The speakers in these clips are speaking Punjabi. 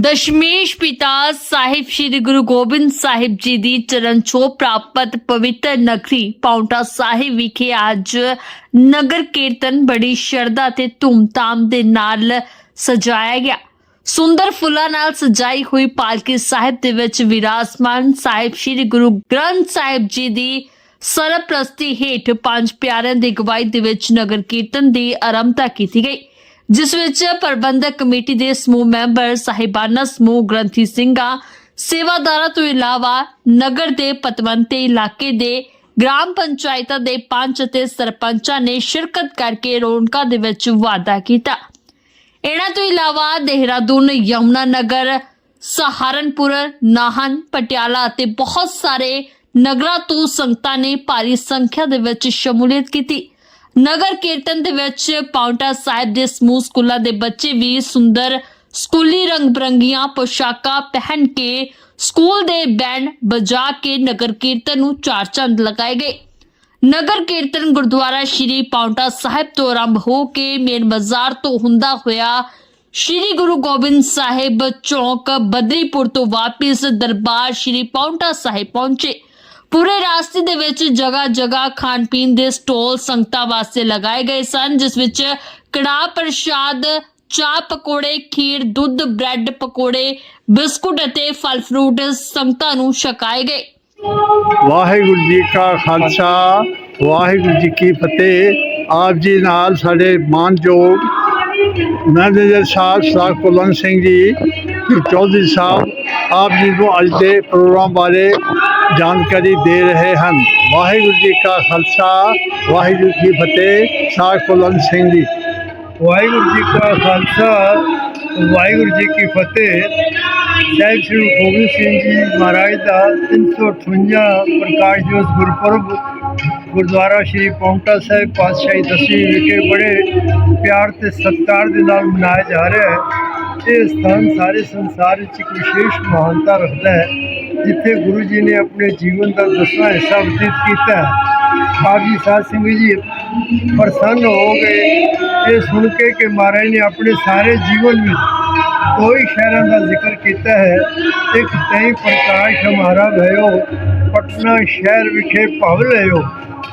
ਦਸ਼ਮੇਸ਼ ਪਿਤਾ ਸਾਹਿਬ ਸ੍ਰੀ ਗੁਰੂ ਗੋਬਿੰਦ ਸਾਹਿਬ ਜੀ ਦੀ ਚਰਨ ਛੋਹ ਪ੍ਰਾਪਤ ਪਵਿੱਤਰ ਨਗਰੀ ਪਾਉਂਟਾ ਸਾਹਿਬ ਵਿਖੇ ਅੱਜ ਨਗਰ ਕੀਰਤਨ ਬੜੀ ਸ਼ਰਧਾ ਤੇ ਧੂਮਧਾਮ ਦੇ ਨਾਲ ਸਜਾਇਆ ਗਿਆ। ਸੁੰਦਰ ਫੁੱਲਾਂ ਨਾਲ ਸਜਾਈ ਹੋਈ ਪਾਲਕੀ ਸਾਹਿਬ ਦੇ ਵਿੱਚ ਵਿਰਾਜਮਾਨ ਸਾਹਿਬ ਸ੍ਰੀ ਗੁਰੂ ਗ੍ਰੰਥ ਸਾਹਿਬ ਜੀ ਦੀ ਸਰਪ੍ਰਸਤੀ ਹੇਠ ਪੰਜ ਪਿਆਰਿਆਂ ਦੀ ਅਗਵਾਈ ਦੇ ਵਿੱਚ ਨਗਰ ਕੀਰਤਨ ਦੀ ਆਰੰਭਤਾ ਕੀਤੀ ਗਈ। ਜਿਸ ਵਿੱਚ ਪ੍ਰਬੰਧਕ ਕਮੇਟੀ ਦੇ ਸਮੂਹ ਮੈਂਬਰ ਸਾਹਿਬਾਨਾ ਸਮੂਹ ਗ੍ਰੰਥੀ ਸਿੰਘਾਂ, ਸੇਵਾਦਾਰਾਂ ਤੋਂ ਇਲਾਵਾ ਨਗਰ ਦੇ ਪਤਵੰਤੇ ਇਲਾਕੇ ਦੇ ਗ੍ਰਾਮ ਪੰਚਾਇਤਾਂ ਦੇ ਪੰਚ ਅਤੇ ਸਰਪੰਚਾਂ ਨੇ ਸ਼ਿਰਕਤ ਕਰਕੇ ਰੌਣਕਾਂ ਦੇ ਵਿੱਚ ਵਾਧਾ ਕੀਤਾ। ਇਹਨਾਂ ਤੋਂ ਇਲਾਵਾ ਦੇਹਰਾਦੂਨ, ਯਮੁਨਾ ਨਗਰ, ਸਹਾਰਨਪੁਰ, ਨਾਹਨ, ਪਟਿਆਲਾ ਅਤੇ ਬਹੁਤ ਸਾਰੇ ਨਗਰਾਂ ਤੋਂ ਸੰਗਤਾਂ ਨੇ ਭਾਰੀ ਸੰਖਿਆ ਦੇ ਵਿੱਚ ਸ਼ਮੂਲੀਅਤ ਕੀਤੀ। ਨਗਰ ਕੀਰਤਨ ਦੇ ਵਿੱਚ ਪਾਉਂਟਾ ਸਾਹਿਬ ਦੇ ਸਮੂਹ ਸਕੂਲਾਂ ਦੇ ਬੱਚੇ ਵੀ ਸੁੰਦਰ ਸਕੂਲੀ ਰੰਗ ਬਰੰਗੀਆਂ ਪੋਸ਼ਾਕਾਂ ਪਹਿਨ ਕੇ ਸਕੂਲ ਦੇ ਬੈਂਡ ਵਜਾ ਕੇ ਨਗਰ ਕੀਰਤਨ ਨੂੰ ਚਾਰ ਚੰਦ ਲਗਾਏ ਗਏ। ਨਗਰ ਕੀਰਤਨ ਗੁਰਦੁਆਰਾ ਸ਼੍ਰੀ ਪਾਉਂਟਾ ਸਾਹਿਬ ਤੋਂ ਆਰੰਭ ਹੋ ਕੇ ਮੇਨ ਬਾਜ਼ਾਰ ਤੋਂ ਹੁੰਦਾ ਹੋਇਆ ਸ਼੍ਰੀ ਗੁਰੂ ਗੋਬਿੰਦ ਸਾਹਿਬ ਚੌਂਕ, ਬਦਰੀਪੁਰ ਤੋਂ ਵਾਪਿਸ ਦਰਬਾਰ ਸ਼੍ਰੀ ਪਾਉਂਟਾ ਸਾਹਿਬ ਪਹੁੰਚੇ। ਪੂਰੇ ਰਾਸਤੇ ਦੇ ਵਿੱਚ ਜਗ੍ਹਾ ਜਗ੍ਹਾ ਖਾਣ ਪੀਣ ਦੇ ਸਟਾਲ ਸੰਗਤਾਂ ਵਾਸਤੇ ਲਗਾਏ ਗਏ ਸਨ, ਜਿਸ ਵਿੱਚ ਕੜਾਹ ਪ੍ਰਸ਼ਾਦ, ਚਾਹ ਪਕੌੜੇ, ਖੀਰ, ਦੁੱਧ, ਬ੍ਰੈਡ ਪਕੌੜੇ, ਬਿਸਕੁਟ ਅਤੇ ਫਲ ਫਰੂਟ ਸੰਗਤਾਂ ਨੂੰ ਛਕਾਏ ਗਏ। ਵਾਹਿਗੁਰੂ ਜੀ ਕਾ ਖਾਲਸਾ, ਵਾਹਿਗੁਰੂ ਜੀ ਕੀ ਫਤਿਹ। ਆਪ ਜੀ ਨਾਲ ਸਾਡੇ ਮਾਨਯੋਗ ਮੈਨੇਜਰ ਸਾਹਿਬ ਸਰਦਾਰ ਕੁਲਵੰਤ ਸਿੰਘ ਜੀ ਚੌਧਰੀ ਸਾਹਿਬ, ਆਪ ਜੀ ਨੂੰ ਅੱਜ ਦੇ ਪ੍ਰੋਗਰਾਮ ਬਾਰੇ ਜਾਣਕਾਰੀ ਦੇ ਰਹੇ ਹਨ। ਵਾਹਿਗੁਰੂ ਜੀ ਕਾ ਖਾਲਸਾ, ਵਾਹਿਗੁਰੂ ਜੀ ਫਤਿਹ ਸਰਦਾਰ ਕੁਲਵੰਤ ਸਿੰਘ ਜੀ। ਵਾਹਿਗੁਰੂ ਜੀ ਕਾ ਖਾਲਸਾ, ਵਾਹਿਗੁਰੂ ਜੀ ਕੀ ਫਤਿਹ। ਸਾਹਿਬ ਸ੍ਰੀ ਗੋਬਿੰਦ ਸਿੰਘ ਜੀ ਮਹਾਰਾਜ ਦਾ 358 ਪ੍ਰਕਾਸ਼ ਦਿਵਸ ਗੁਰਪੁਰਬ ਗੁਰਦੁਆਰਾ ਸ਼੍ਰੀ ਪੌਂਟਾ ਸਾਹਿਬ ਪਾਤਸ਼ਾਹੀ ਦਸਵੀਂ ਵਿਖੇ ਬੜੇ ਪਿਆਰ ਤੇ ਸਤਿਕਾਰ ਦੇ ਨਾਲ ਮਨਾਇਆ ਜਾ ਰਿਹਾ ਹੈ। ਇਹ ਸਥਾਨ ਸਾਰੇ ਸੰਸਾਰ ਵਿੱਚ ਇੱਕ ਵਿਸ਼ੇਸ਼ ਮਹਾਨਤਾ ਰੱਖਦਾ ਹੈ। ਜਿੱਥੇ ਗੁਰੂ ਜੀ ਨੇ ਆਪਣੇ ਜੀਵਨ ਦਾ ਦਸਵਾਂ ਹਿੱਸਾ ਬਤੀਤ ਕੀਤਾ ਜੀ ਸਾਧ ਸਿੰਘ ਜੀ ਪ੍ਰਸੰਨ ਹੋ ਗਏ। ਇਹ ਸੁਣ ਕੇ ਕਿ ਮਹਾਰਾਜ ਨੇ ਆਪਣੇ ਸਾਰੇ ਜੀਵਨ ਵਿੱਚ ਦੋ ਹੀ ਸ਼ਹਿਰਾਂ ਦਾ ਜ਼ਿਕਰ ਕੀਤਾ ਹੈ। ਇੱਕ ਤੈ ਪ੍ਰਕਾਸ਼ ਹਮਾਰਾ ਭਇਓ ਪਟਨਾ ਸ਼ਹਿਰ ਵਿਖੇ ਭਵ ਲਿਓ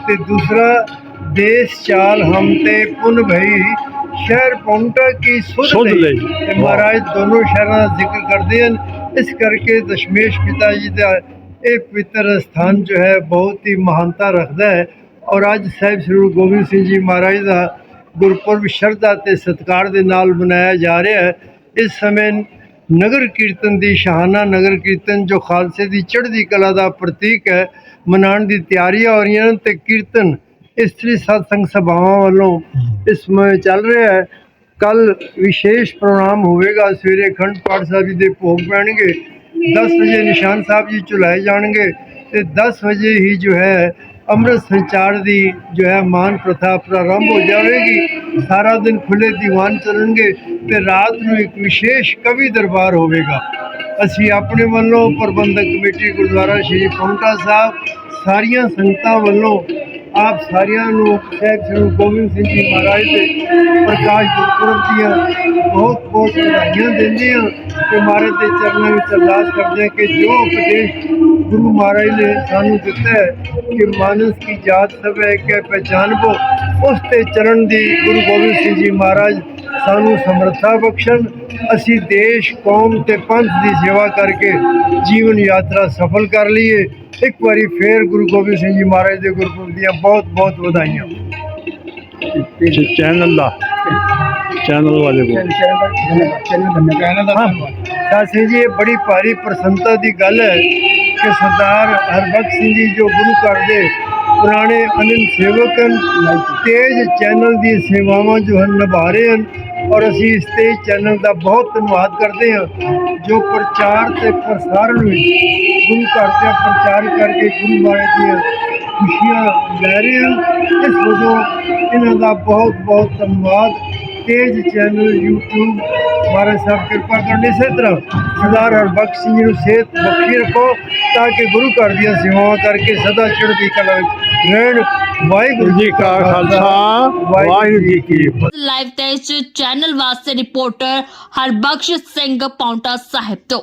ਤੇ ਦੂਸਰਾ ਦੇਸ਼ ਚਾਲ ਹਮ ਤੇ ਪੁਨ ਭਈ ਸ਼ਹਿਰ ਪੌਂਟਾ ਕੀ ਸੁਧ ਲਈ। ਮਹਾਰਾਜ ਦੋਨੋਂ ਸ਼ਹਿਰਾਂ ਦਾ ਜ਼ਿਕਰ ਕਰਦੇ ਹਨ। ਇਸ ਕਰਕੇ ਦਸ਼ਮੇਸ਼ ਪਿਤਾ ਜੀ ਦਾ ਇਹ ਪਵਿੱਤਰ ਸਥਾਨ ਜੋ ਹੈ ਬਹੁਤ ਹੀ ਮਹਾਨਤਾ ਰੱਖਦਾ ਹੈ। ਔਰ ਅੱਜ ਸਾਹਿਬ ਸ੍ਰੀ ਗੁਰੂ ਗੋਬਿੰਦ ਸਿੰਘ ਜੀ ਮਹਾਰਾਜ ਦਾ ਗੁਰਪੁਰਬ ਸ਼ਰਧਾ ਤੇ ਸਤਿਕਾਰ ਦੇ ਨਾਲ ਮਨਾਇਆ ਜਾ ਰਿਹਾ ਹੈ। ਇਸ ਸਮੇਂ ਨਗਰ ਕੀਰਤਨ ਦੀ ਸ਼ਾਹਾਨਾ ਨਗਰ ਕੀਰਤਨ ਜੋ ਖਾਲਸੇ ਦੀ ਚੜ੍ਹਦੀ ਕਲਾ ਦਾ ਪ੍ਰਤੀਕ ਹੈ, ਮਨਾਉਣ ਦੀ ਤਿਆਰੀਆਂ ਹੋ ਰਹੀਆਂ ਹਨ ਤੇ ਕੀਰਤਨ ਇਸਤਰੀ ਸਤਸੰਗ ਸਭਾਵਾਂ ਵੱਲੋਂ ਇਸ ਸਮੇਂ ਚੱਲ ਰਿਹਾ ਹੈ। ਕੱਲ ਵਿਸ਼ੇਸ਼ ਪ੍ਰੋਗਰਾਮ ਹੋਵੇਗਾ ਸਵੇਰੇ ਅਖੰਡ ਪਾਠ ਸਾਹਿਬ ਜੀ ਦੇ ਭੋਗ ਪੈਣਗੇ 10 ਵਜੇ ਨਿਸ਼ਾਨ ਸਾਹਿਬ ਜੀ ਚੁਲਾਏ ਜਾਣਗੇ ਤੇ 10 ਵਜੇ ਹੀ ਜੋ ਹੈ ਅੰਮ੍ਰਿਤ ਸੰਚਾਰ ਦੀ ਜੋ ਹੈ ਮਾਨ ਪ੍ਰਥਾ ਪ੍ਰਾਰੰਭ ਹੋ ਜਾਵੇਗੀ। ਸਾਰਾ ਦਿਨ ਖੁੱਲੇ ਦੀਵਾਨ ਚੱਲਣਗੇ ਤੇ ਰਾਤ ਨੂੰ ਇੱਕ ਵਿਸ਼ੇਸ਼ ਕਵੀ ਦਰਬਾਰ ਹੋਵੇਗਾ। ਅਸੀਂ ਆਪਣੇ ਵੱਲੋਂ ਪ੍ਰਬੰਧਕ ਕਮੇਟੀ ਗੁਰਦੁਆਰਾ ਸ਼੍ਰੀ ਪੌਂਟਾ ਸਾਹਿਬ ਸਾਰੀਆਂ ਸੰਗਤਾਂ ਵੱਲੋਂ ਆਪ ਸਾਰਿਆਂ ਨੂੰ ਸਾਹਿਬ ਸ੍ਰੀ ਗੁਰੂ ਗੋਬਿੰਦ ਸਿੰਘ ਜੀ ਮਹਾਰਾਜ ਦੇ ਪ੍ਰਕਾਸ਼ ਗੁਰਪੁਰਬ ਦੀਆਂ ਬਹੁਤ ਬਹੁਤ ਵਧਾਈਆਂ ਦਿੰਦੇ ਹਾਂ ਤੇ ਮਹਾਰਾਜ ਦੇ ਚਰਨਾਂ ਵਿੱਚ ਅਰਦਾਸ ਕਰਦੇ ਹਾਂ ਕਿ ਜੋ ਉਪਦੇਸ਼ ਗੁਰੂ ਮਹਾਰਾਜ ਨੇ ਸਾਨੂੰ ਦਿੱਤਾ ਹੈ, ਕਿ ਮਾਨਸ ਕੀ ਜਾਤ ਸਭ ਹੈ ਕਿ ਪਹਿਚਾਨਬੋ, ਉਸ ਤੇ ਚਰਨ ਦੀ ਗੁਰੂ ਗੋਬਿੰਦ ਸਿੰਘ ਜੀ ਮਹਾਰਾਜ ਸਾਨੂੰ ਸਮਰੱਥਾ ਬਖਸ਼ਣ, ਅਸੀਂ ਦੇਸ਼, ਕੌਮ ਤੇ ਪੰਥ ਦੀ ਸੇਵਾ ਕਰਕੇ ਜੀਵਨ ਯਾਤਰਾ ਸਫਲ ਕਰ ਲਈਏ। ਇੱਕ ਵਾਰੀ ਫੇਰ ਗੁਰੂ ਗੋਬਿੰਦ ਸਿੰਘ ਜੀ ਮਹਾਰਾਜ ਦੇ ਗੁਰਪੁਰਬ ਦੀਆਂ ਬਹੁਤ ਬਹੁਤ ਵਧਾਈਆਂ। ਚੈਨਲ ਦਾ। ਚੈਨਲ ਵਾਲੇ ਕੋਲ। ਸਾਧ ਸਿੰਘ ਜੀ ਇਹ ਬੜੀ ਭਾਰੀ ਪ੍ਰਸੰਨਤਾ ਦੀ ਗੱਲ ਹੈ ਕਿ ਸਰਦਾਰ ਹਰਬਖਸ਼ ਸਿੰਘ ਜੀ ਜੋ ਗੁਰੂ ਘਰ ਦੇ ਪੁਰਾਣੇ ਅਨੰਦ ਸੇਵਕ ਹਨ ਤੇਜ ਚੈਨਲ ਦੀ ਸੇਵਾਵਾਂ ਜੋ ਹਨ ਨਿਭਾ ਰਹੇ ਹਨ। ਔਰ ਅਸੀਂ ਇਸ 'ਤੇ ਚੈਨਲ ਦਾ ਬਹੁਤ ਧੰਨਵਾਦ ਕਰਦੇ ਹਾਂ, ਜੋ ਪ੍ਰਚਾਰ ਤੇ ਪ੍ਰਸਾਰਣ ਵਿੱਚ ਗੁਰੂ ਘਰ ਦਾ ਪ੍ਰਚਾਰ ਕਰਕੇ ਗੁਰੂ ਮਹਾਰਾਜ ਦੀਆਂ ਖੁਸ਼ੀਆਂ ਲੈ ਰਹੇ ਹਨ। ਇਸ ਵਜੋਂ ਇਹਨਾਂ ਦਾ ਬਹੁਤ ਬਹੁਤ ਧੰਨਵਾਦ। ਤੇਜ ਚੈਨਲ YouTube ਮਹਾਰਾਜ ਸਾਹਿਬ ਕਿਰਪਾ ਕਰਨ। ਇਸੇ ਤਰ੍ਹਾਂ ਸਰਦਾਰ ਹਰਬਖਸ਼ ਸਿੰਘ ਨੂੰ ਸਿਹਤ ਬਖਸ਼ੀ ਰੱਖੋ ਤਾਂ ਕਿ ਗੁਰੂ ਘਰ ਦੀਆਂ ਸੇਵਾਵਾਂ ਕਰਕੇ ਸਦਾ ਚੜ੍ਹਦੀ ਕਲਾ ਵਿੱਚ ਰਹਿਣ। ਵਾਹਿਗੁਰੂ ਜੀ ਕਾ ਖਾਲਸਾ। ਵਾਹਿਗੁਰੂ ਜੀ ਕੀ ਫਤਿਹ। ਲਾਈਵ ਟੈਸਟ ਚੈਨਲ ਵਾਸਤੇ ਰਿਪੋਰਟਰ ਹਰਬਖਸ਼ ਸਿੰਘ ਪਾਉਂਟਾ ਸਾਹਿਬ ਤੋਂ।